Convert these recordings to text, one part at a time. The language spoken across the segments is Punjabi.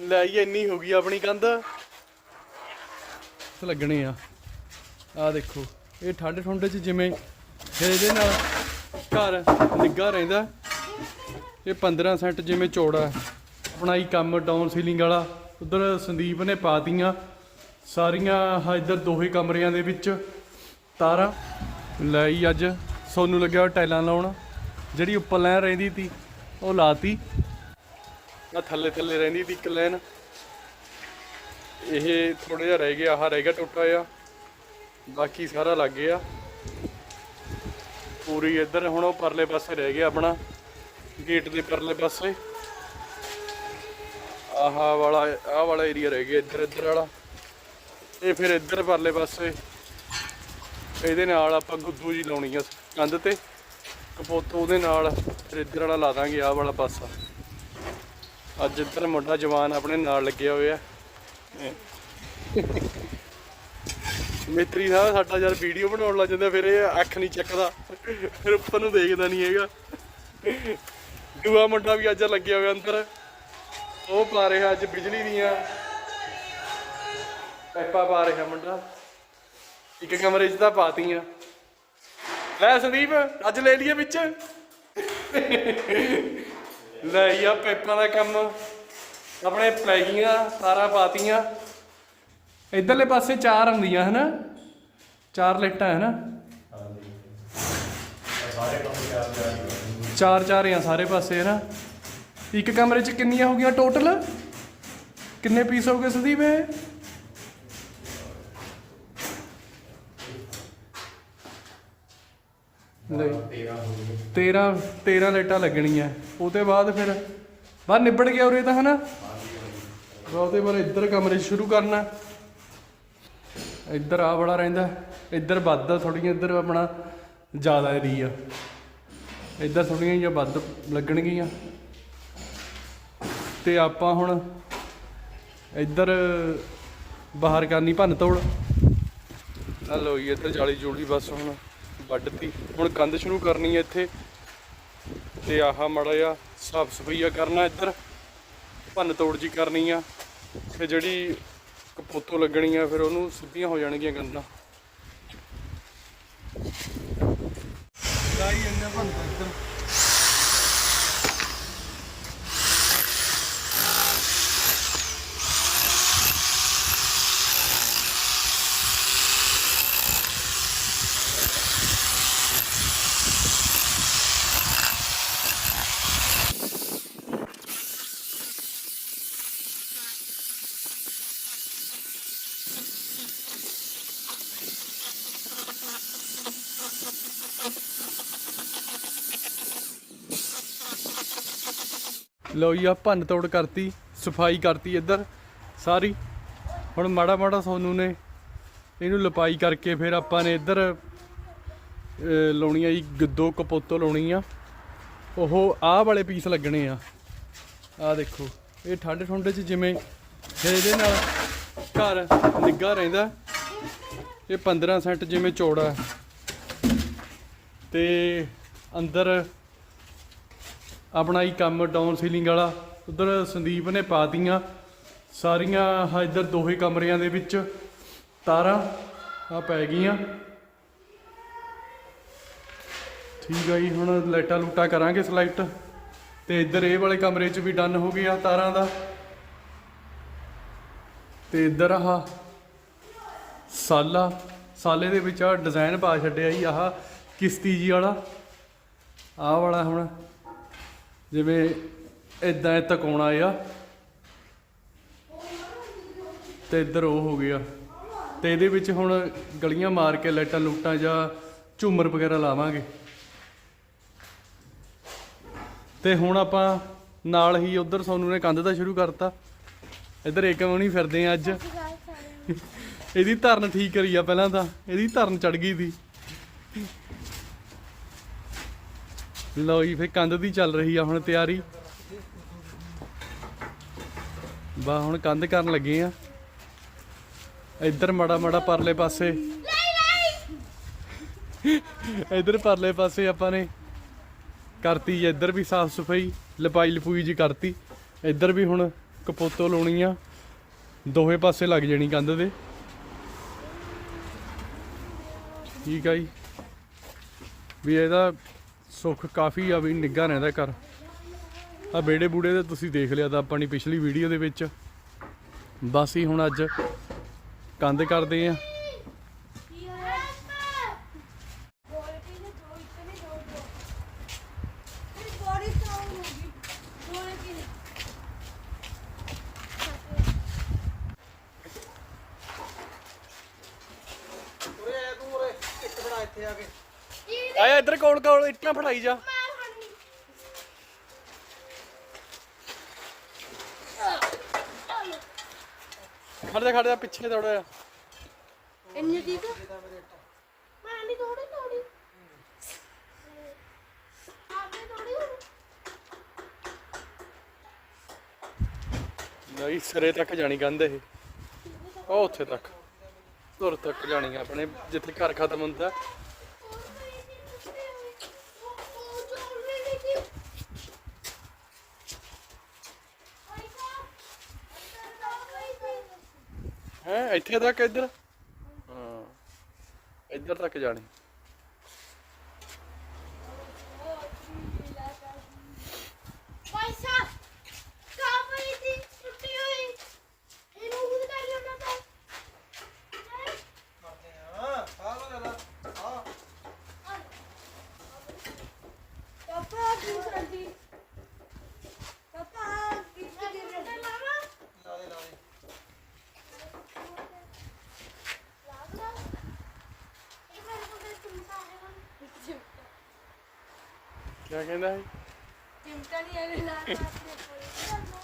ਲੈ ਜੀ ਇੰਨੀ ਹੋ ਗਈ ਆਪਣੀ ਕੰਧ। ਲੱਗਣੇ ਆ। ਆ ਦੇਖੋ, ਇਹ ਠੰਡ ਠੰਡੇ ਚ ਜਿਵੇਂ ਇਹਦੇ ਨਾਲ ਘਰ ਨਿੱਗਾ ਰਹਿੰਦਾ। ਇਹ 15 ਸੈਂਟ ਜਿਵੇਂ ਚੌੜਾ ਆਪਣਾ ਹੀ ਕੰਮ ਡਾਊਨ ਸੀਲਿੰਗ ਵਾਲਾ। ਉਧਰ ਸੰਦੀਪ ਨੇ ਪਾਤੀਆਂ ਸਾਰੀਆਂ ਆਹ ਇੱਧਰ ਦੋਹੇ ਕਮਰਿਆਂ ਦੇ ਵਿੱਚ ਤਾਰਾਂ। ਲੈ ਅੱਜ। ਸੋਨੂੰ ਲੱਗਿਆ ਹੋਇਆ ਟਾਈਲਾਂ ਲਾਉਣ। ਜਿਹੜੀ ਉੱਪਰ ਲੈ ਰਹਿੰਦੀ ਤੀ, ਉਹ ਲਾਤੀ। ਆ ਥੱਲੇ ਥੱਲੇ ਰਹਿੰਦੀ ਤੀ ਇੱਕ ਲਾਈਨ। ਇਹ ਥੋੜਾ ਜਿਹਾ ਰਹਿ ਗਿਆ, ਆਹ ਰਹਿ ਗਿਆ ਟੁੱਟਾ ਆ ਬਾਕੀ ਸਾਰਾ ਲੱਗ ਗਿਆ। ਪੂਰੀ ਇੱਧਰ ਹੁਣ ਉਹ ਪਰਲੇ ਪਾਸੇ ਰਹਿ ਗਿਆ ਆਪਣਾ। ਗੇਟ ਦੇ ਪਰਲੇ ਪਾਸੇ। ਆਹ ਵਾਲਾ ਆਹ ਵਾਲਾ ਏਰੀਆ ਰਹਿ ਗਿਆ ਇੱਧਰ ਇੱਧਰ ਵਾਲਾ। ਇਹ ਫਿਰ ਇੱਧਰ ਪਰਲੇ ਪਾਸੇ। ਇਹਦੇ ਨਾਲ ਆਪਾਂ ਗੁੱਦੂ ਜੀ ਲਾਉਣੀ ਆ ਕੰਧ ਤੇ। ਕਪੋਤੋ ਉਹਦੇ ਨਾਲ ਫਿਰ ਇੱਧਰ ਵਾਲਾ ਲਾ ਦਾਂਗੇ, ਆਹ ਵਾਲਾ ਪਾਸਾ। ਅੱਜ ਇੱਧਰ ਮੁੰਡਾ ਜਵਾਨ ਆਪਣੇ ਨਾਲ ਲੱਗਿਆ ਹੋਇਆ। ਮਿੱਤਰੀ ਸਾਹਿਬ ਸਾਡਾ ਜਦ ਵੀਡੀਓ ਬਣਾਉਣ ਲੱਗ ਜਾਂਦਾ, ਫਿਰ ਇਹ ਅੱਖ ਨਹੀਂ ਚੱਕਦਾ। ਫਿਰ ਉੱਪਰ ਨੂੰ ਦੇਖਦਾ ਨਹੀਂ ਹੈਗਾ। ਦੂਆ ਮੁੰਡਾ ਵੀ ਅੱਜ ਲੱਗਿਆ ਹੋਇਆ ਅੰਦਰ। ਉਹ ਪਾ ਰਿਹਾ ਅੱਜ ਬਿਜਲੀ ਦੀਆਂ। ਪੈਪਾ ਪਾ ਰਿਹਾ ਮੁੰਡਾ। ਇੱਕ ਕਮਰੇ 'ਚ ਤਾਂ ਪਾਤੀਆਂ। ਲੈ ਸੰਦੀਪ, ਅੱਜ ਲੈ ਲਈਏ ਵਿੱਚ। ਲੈ ਆ ਪੈਪਾਂ ਦਾ ਕੰਮ। ਆਪਣੇ ਪਲੈਗੀਆਂ ਸਾਰਾ ਪਾਤੀਆਂ। ਇਧਰਲੇ ਪਾਸੇ ਚਾਰ ਹੁੰਦੀਆਂ ਹਨਾ? ਚਾਰ ਲਾਈਟਾਂ, ਹਨਾ? ਚਾਰ ਚਾਰ ਆ ਸਾਰੇ ਪਾਸੇ, ਹਨਾ? ਇੱਕ ਕਮਰੇ 'ਚ ਕਿੰਨੀਆਂ ਹੋ ਗਈਆਂ ਟੋਟਲ ਕਿੰਨੇ ਪੀਸ ਹੋ ਗਏ ਸੰਦੀਪ ਇਹ? ਨਹੀਂ 13 13 ਲਾਈਟਾਂ ਲੱਗਣੀਆਂ। ਉਹਦੇ ਬਾਅਦ ਫਿਰ ਬਾਹਰ ਨਿਬੜ ਗਿਆ ਉਰੇ ਤਾਂ ਹਨਾ? ਉਹਦੇ ਬਾਅਦ ਇੱਧਰ ਕਮਰੇ ਸ਼ੁਰੂ ਕਰਨਾ। ਇੱਧਰ ਆ ਬੜਾ ਰਹਿੰਦਾ। ਇੱਧਰ ਵੱਧ ਥੋੜੀਆਂ ਇੱਧਰ ਆਪਣਾ ਜ਼ਿਆਦਾ ਏਰੀਆ ਇੱਧਰ ਥੋੜੀਆਂ ਜਿਹੀਆਂ ਵੱਧ ਲੱਗਣਗੀਆਂ। ਤੇ ਆਪਾਂ ਹੁਣ ਇੱਧਰ ਬਾਹਰ ਕਰਨੀ ਭੰਨ ਤੋੜ। ਆ ਲੋ ਜੀ ਇੱਧਰ ਜਾਲੀ ਜੂਲੀ ਬਸ ਹੁਣ। ਵੱਢਤੀ। ਹੁਣ ਕੰਧ ਸ਼ੁਰੂ ਕਰਨੀ ਹੈ ਇੱਥੇ। ਤੇ ਆਹ ਮੜਾ ਜਿਹਾ ਸਾਫ਼ ਸਫਾਈਆ ਕਰਨਾ ਇੱਧਰ। ਭੰਨ ਤੋੜ ਜੀ ਕਰਨੀ ਆ। ਤੇ ਜਿਹੜੀ ਕਪੋਤੋ ਲੱਗਣੀ ਆ, ਫਿਰ ਉਹਨੂੰ ਸਿੱਧੀਆਂ ਹੋ ਜਾਣਗੀਆਂ ਕੰਧਾਂ। ਗਾਈ ਇੰਨਾ ਭੰਨਤਾ ਇੱਧਰ। ਲਓ ਜੀ ਆ ਭੰਨ ਤੋੜ ਕਰਤੀ, ਸਫ਼ਾਈ ਕਰਤੀ ਇੱਧਰ, ਸਾਰੀ। ਹੁਣ ਮਾੜਾ ਮਾੜਾ ਸੋਨੂੰ ਨੇ ਇਹਨੂੰ ਲਪਾਈ ਕਰਕੇ ਫਿਰ ਆਪਾਂ ਨੇ ਇੱਧਰ ਲਾਉਣੀ ਆ ਜੀ ਗੱਦੋ ਕਪੋਤੋ ਲਾਉਣੀ ਆ। ਉਹ ਆਹ ਵਾਲੇ ਪੀਸ ਲੱਗਣੇ ਆ। ਆਹ ਦੇਖੋ, ਇਹ ਠੰਡ ਠੰਡੇ ਚ ਜਿਵੇਂ ਇਹਦੇ ਨਾਲ ਘਰ ਨਿੱਗਾ ਰਹਿੰਦਾ। ਇਹ 15 ਸੈਂਟ ਜਿਵੇਂ ਚੌੜਾ। ਹੈ। ਤੇ ਅੰਦਰ ਆਪਣਾ ਹੀ ਕੰਮ ਡਾਊਨ ਸੀਲਿੰਗ ਵਾਲਾ। ਉਧਰ ਸੰਦੀਪ ਨੇ ਪਾਤੀਆਂ ਸਾਰੀਆਂ ਆਹ ਇੱਧਰ ਦੋਹੇ ਕਮਰਿਆਂ ਦੇ ਵਿੱਚ ਤਾਰਾਂ ਆ ਪੈ ਗਈਆਂ। ਠੀਕ ਆ ਜੀ, ਹੁਣ ਲਾਈਟਾਂ ਲੂਟਾਂ ਕਰਾਂਗੇ ਸਲਾਈਟ ਤੇ ਇੱਧਰ ਇਹ ਵਾਲੇ ਕਮਰੇ 'ਚ ਵੀ ਡਨ ਹੋ ਗਿਆ ਤਾਰਾਂ ਦਾ। ਤੇ ਇੱਧਰ ਆਹ ਸਾਲਾ, ਸਾਲੇ ਦੇ ਵਿੱਚ ਆ ਡਿਜ਼ਾਈਨ ਪਾ ਛੱਡਿਆ ਜੀ, ਆਹ ਕਿਸ਼ਤੀ ਜੀ ਵਾਲਾ। ਆਹ ਵਾਲਾ ਹੁਣ ਜਿਵੇਂ ਇਦਾਂ ਇਹ ਤਕਾਉਣਾ ਆ ਤੇ ਇੱਧਰ ਉਹ ਹੋ ਗਿਆ। ਤੇ ਇਹਦੇ ਵਿੱਚ ਹੁਣ ਗਲੀਆਂ ਮਾਰ ਕੇ ਲਾਈਟਾਂ ਲੂਟਾਂ ਜਾਂ ਝੂਮਰ ਵਗੈਰਾ ਲਾਵਾਂਗੇ। ਤੇ ਹੁਣ ਆਪਾਂ ਨਾਲ ਹੀ ਉਧਰ ਸੋਨੂੰ ਨੇ ਕੰਧ ਦਾ ਸ਼ੁਰੂ ਕਰਤਾ। ਇੱਧਰ ਏਕਮ ਨਹੀਂ ਫਿਰਦੇ ਆ ਅੱਜ। ਇਹਦੀ ਧਰਨ ਠੀਕ ਕਰੀ ਆ ਪਹਿਲਾਂ ਤਾਂ। ਇਹਦੀ ਧਰਨ ਚੜ ਗਈ ਸੀ ਲਓ ਜੀ ਫੇ ਕੰਧ ਦੀ ਚੱਲ ਰਹੀ ਆ ਹੁਣ ਤਿਆਰੀ। ਬਾ, ਹੁਣ ਕੰਧ ਕਰਨ ਲੱਗੇ ਆ। ਇੱਧਰ ਮੜਾ ਮੜਾ ਪਰਲੇ ਪਾਸੇ। ਇੱਧਰ ਪਰਲੇ ਪਾਸੇ ਆਪਾਂ ਨੇ ਕਰਤੀ ਇੱਧਰ ਵੀ ਸਾਫ਼ ਸਫ਼ਾਈ, ਲਪਾਈ ਲਪੂਈ ਜੀ ਕਰਤੀ। ਇੱਧਰ ਵੀ ਹੁਣ ਕਪੋਤੋ ਲਾਉਣੀ ਆ। ਦੋਹੇ ਪਾਸੇ ਲੱਗ ਜਾਣੀ ਕੰਧ ਦੇ। ਠੀਕ ਆ ਜੀ। ਵੀ ਇਹਦਾ ਸੁੱਖ ਕਾਫੀ ਆ ਵੀ ਨਿੱਘਾ ਰਹਿੰਦਾ ਘਰ। ਆ ਬੇੜੇ ਬੂੜੇ ਤੇ ਤੁਸੀਂ ਦੇਖ ਲਿਆ ਤਾਂ ਆਪਣੀ ਪਿਛਲੀ ਵੀਡੀਓ ਦੇ ਵਿੱਚ। ਬਸ ਹੀ ਹੁਣ ਅੱਜ ਕੰਧ ਕਰਦੇ ਆ। ਇੱਥੇ ਆ ਕੇ। ਆਇਆ ਇੱਧਰ ਕੌਣ ਕੌਣ? ਇੱਟਾਂ ਫੜਾਈ ਜਾ। ਖੜ ਜਾ ਖੜ ਜਾ ਪਿੱਛੇ ਥੋੜਾ ਜਿਹਾ ਇੰਨੀ ਠੀਕ ਮੈਂ ਨਹੀਂ ਥੋੜੀ ਥੋੜੀ ਆਪਨੇ ਥੋੜੀ ਨਹੀਂ ਸਿਰੇ ਤੱਕ ਜਾਣੀ ਕੰਧ ਇਹ। ਉਹ ਉੱਥੇ ਤੱਕ। ਧੁਰ ਤੱਕ ਜਾਣੀ ਆਪਣੇ ਜਿੱਥੇ ਘਰ ਖਤਮ ਹੁੰਦਾ। ਇੱਥੇ ਤੱਕ ਇੱਧਰ? ਹਾਂ ਇੱਧਰ ਤੱਕ ਜਾਣੀ ਪੈਸਾ ਕਾ ਪਈ ਸੀ ਟੁੱਟੀ ਹੋਈ ਇਹਨੂੰ ਖੁਦ ਕਰ ਲੈਣਾ ਤਾਂ ਕਰਦੇ ਆ ਆ ਲੋ ਲੈ ਆ ਪਾਪਾ ਕੀ ਕਰਦੀ ਪਾਪਾ ਕੀ ਕਰਦੀ ਮਾਮਾ ਲਾ ਦੇ ਲਾ ਦੇ ਲਾਗਲਾ ਇਹ ਮੇਰੇ ਕੋਲ ਤੇ ਚਿਮਟਾ ਹੈ ਨਾ ਚਿਮਟਾ ਕੀ ਕਹਿੰਦਾ ਹੈ ਚਿਮਟਾ ਨਹੀਂ ਹੈ ਲਾ ਆਪਣੇ ਕੋਲ।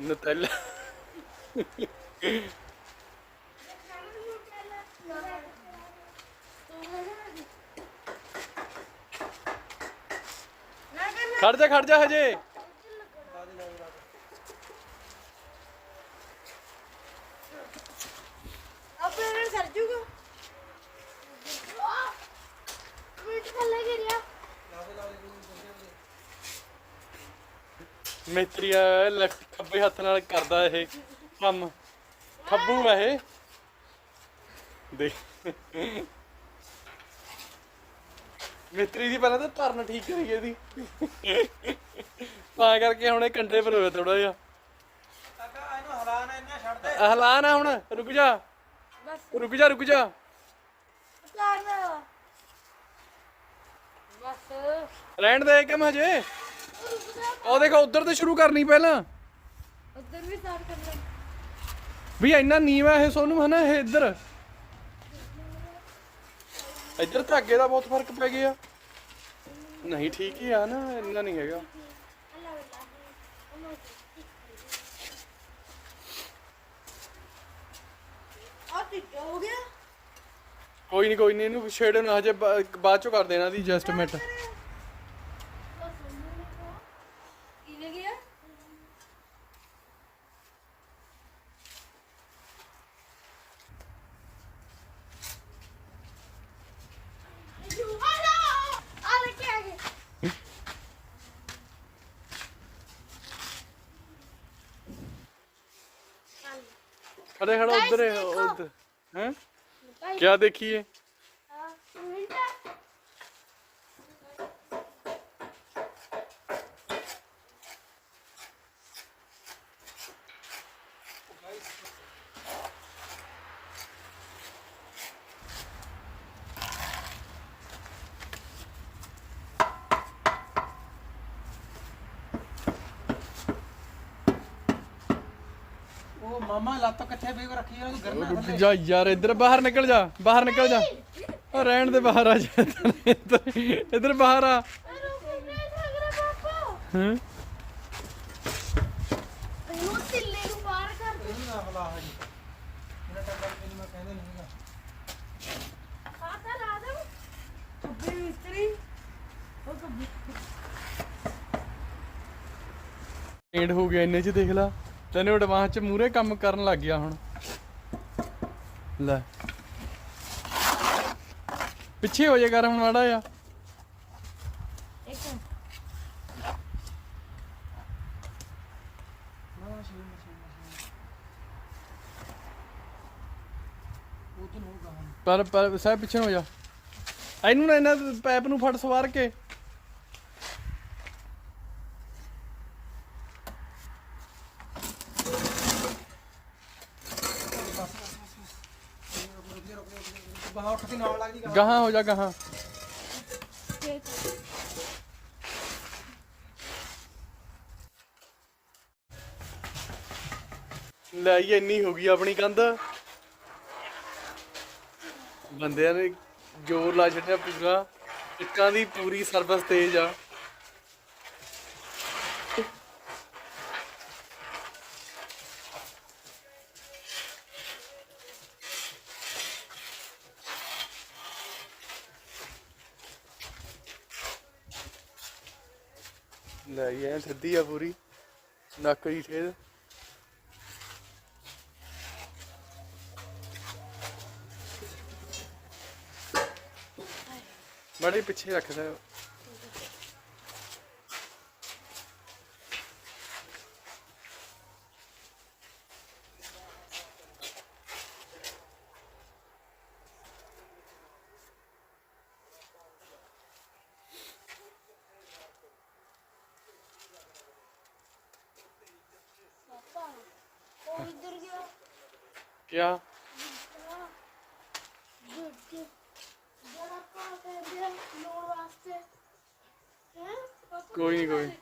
ਨਤੈਲਾ ਖੜ ਜਾ ਖੜ ਜਾ ਹਜੇ ਆਪਣੇ ਨਾਲ ਸਰ ਜੂਗਾ ਮਿੰਟ ਥੱਲੇ ਗਿਰਿਆ ਲਾ ਦੇ ਲਾ ਦੇ ਤੂੰ ਜਲਦੀ ਜਲਦੀ ਮਿਸਤਰੀਆ ਲੈਫਟ ਖੱਬੇ ਹੱਥ ਨਾਲ ਕਰਦਾ ਇਹ ਕੰਮ। ਖੱਬੂ ਇਹ। ਦੇਖ। ਮਿਸਤਰੀ ਦੀ ਪਹਿਲਾਂ ਤਾਂ ਧਰਨ ਠੀਕ ਕਰੀ ਇਹਦੀ। ਤਾਂ ਕਰਕੇ ਹੁਣ ਇਹ ਕੰਡੇ ਪਰ ਹੋਇਆ ਥੋੜਾ ਜਿਹਾ। ਕਾਕਾ ਇਹਨੂੰ ਹਲਾਣਾ ਇੰਨਾ ਛੱਡ ਦੇ ਹਲਾ ਨਾ ਹੁਣ ਰੁਕ ਜਾ। ਬਸ ਰੁਕ ਜਾ ਰੁਕ ਜਾ। ਕਰਨਾ ਬਸ ਰਹਿਣ ਦੇ ਕੰਮ ਹਜੇ। ਉਹ ਦੇਖੋ ਉਧਰ ਤੇ ਸ਼ੁਰੂ ਕਰਨੀ ਪਹਿਲਾਂ। ਉਧਰ ਵੀ ਸਾਰ ਕਰ ਲੈ ਵੀ ਇੰਨਾ ਨੀਵਾ ਇਹ ਸੋਨੂੰ ਹਨਾ ਇਹ ਇੱਧਰ। ਇੱਧਰ ਧਾਗੇ ਦਾ ਬਹੁਤ ਫ਼ਰਕ ਪੈ ਗਿਆ। ਨਹੀਂ ਠੀਕ ਹੀ ਆ ਨਾ ਇੰਨਾ ਨਹੀਂ ਹੈਗਾ। ਕੋਈ ਨਹੀਂ ਕੋਈ ਨਹੀਂ ਇਹਨੂੰ ਛੇੜ ਨਾ ਹਜੇ ਬਾ- ਬਾਅਦ ਚੋਂ ਕਰ ਦੇਣਾ ਦੀ ਐਡਜਸਟਮੈਂਟ ਕਿਨੇ ਗਿਆ ਆ ਲੈ ਕੇ ਆ ਗਏ ਖੜਾ Guys, ਉਧਰ ਦੇਖੋ। ਉਧਰ। ਹੈ? ਕੀ ਮਾਮਾ ਲੱਤ ਕਿੱਥੇ ਵੇਗ ਰੱਖੀ ਆ ਤੂੰ ਗਿਰਨਾ ਰੁਕ ਜਾ ਯਾਰ ਇੱਧਰ ਬਾਹਰ ਨਿਕਲ ਜਾ ਬਾਹਰ ਨਿਕਲ ਜਾ। ਉਹ ਰਹਿਣ ਦੇ ਬਾਹਰ ਆ ਜਾ ਇੱਧਰ ਬਾਹਰ ਆ। ਹਾਂ? ਇਹਨੂੰ ਸਿੱਲੇ ਨੂੰ ਬਾਹਰ ਕਰ ਦੇ ਇਹਨੂੰ ਨਾ ਹਲਾ ਹਜੀ ਇਹਨਾਂ ਟੱਡਾ ਇਹਨੂੰ ਮੈਂ ਕਹਿੰਦੇ ਨਹੀਂ ਹੈਗਾ ਖਾਤਾ ਲਾ ਦੋ ਕੱਬੇ ਮਿਸਤਰੀ ਉਹ ਕੱਬੇ ਐਂਡ ਹੋ ਗਿਆ ਇੰਨੇ ਚ ਦੇਖ ਲਾ। ਤੈਨੂੰ ਐਡਵਾਂਸ ਚ ਮੂਰੇ ਕੰਮ ਕਰਨ ਲੱਗ ਗਿਆ ਹੁਣ। ਲੈ। ਪਿੱਛੇ ਹੋ ਜਾ ਕਰ ਹੁਣ ਮਾੜਾ ਆ ਪਰ ਪਰ ਸਾਹਿਬ ਪਿੱਛੇ ਹੋ ਜਾ। ਇਹਨੂੰ ਨਾ ਇਹਨਾਂ ਪੈਪ ਨੂੰ ਫੜ ਸਵਾਰ ਕੇ। ਬਾਹਰ ਉੱਠ ਕੇ ਨਾਲ ਲੱਗ ਜੀ ਗਾਹਾਂ ਹੋ ਜਾ ਗਾਹਾਂ। ਲੈ ਜੀ ਇੰਨੀ ਹੋ ਗਈ ਆਪਣੀ ਕੰਧ। ਬੰਦਿਆਂ ਨੇ ਜੋਰ ਲਾ ਛੱਡਿਆ ਪੂਰਾ। ਇੱਟਾਂ ਦੀ ਪੂਰੀ ਸਰਵਿਸ ਤੇਜ਼ ਆ। ਲੈ ਜੀ ਸਿੱਧੀ ਆ ਪੂਰੀ। ਨੱਕ ਦੀ ਠੇਦ ਮਾੜੀ ਪਿੱਛੇ ਰੱਖਦਾ ਕਿਆ? ਕੋਈ ਨੀ, ਕੋਈ ਨੀ।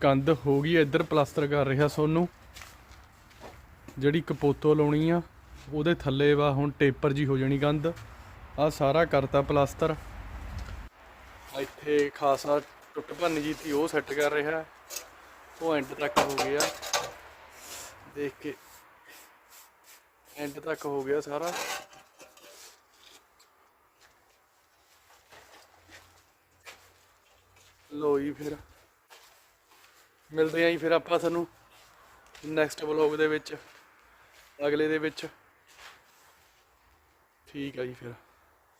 ਕੰਧ ਹੋ ਗਈ ਇੱਧਰ ਪਲਾਸਟਰ ਕਰ ਰਿਹਾ ਸੋਨੂੰ। ਜਿਹੜੀ ਕਪੋਤੋ ਲਾਉਣੀ ਆ ਉਹਦੇ ਥੱਲੇ ਵਾ ਹੁਣ ਟੇਪਰ ਜੀ ਹੋ ਜਾਣੀ ਕੰਧ। ਆ ਸਾਰਾ ਕਰਤਾ ਪਲਾਸਟਰ। ਇੱਥੇ ਖਾਸਾ ਟੁੱਟ ਭੰਨ ਜੀ ਸੀ ਉਹ ਸੈੱਟ ਕਰ ਰਿਹਾ। ਉਹ ਐਂਡ ਤੱਕ ਹੋ ਗਿਆ। ਦੇਖ ਕੇ ਐਂਡ ਤੱਕ ਹੋ ਗਿਆ ਸਾਰਾ। ਲੋ ਜੀ ਫਿਰ। ਮਿਲਦੇ ਆਂ ਜੀ ਫਿਰ ਆਪਾਂ ਤੁਹਾਨੂੰ ਨੈਕਸਟ ਵਲੌਗ ਦੇ ਵਿੱਚ, ਅਗਲੇ ਦੇ ਵਿੱਚ। ਠੀਕ ਆ ਜੀ ਫਿਰ।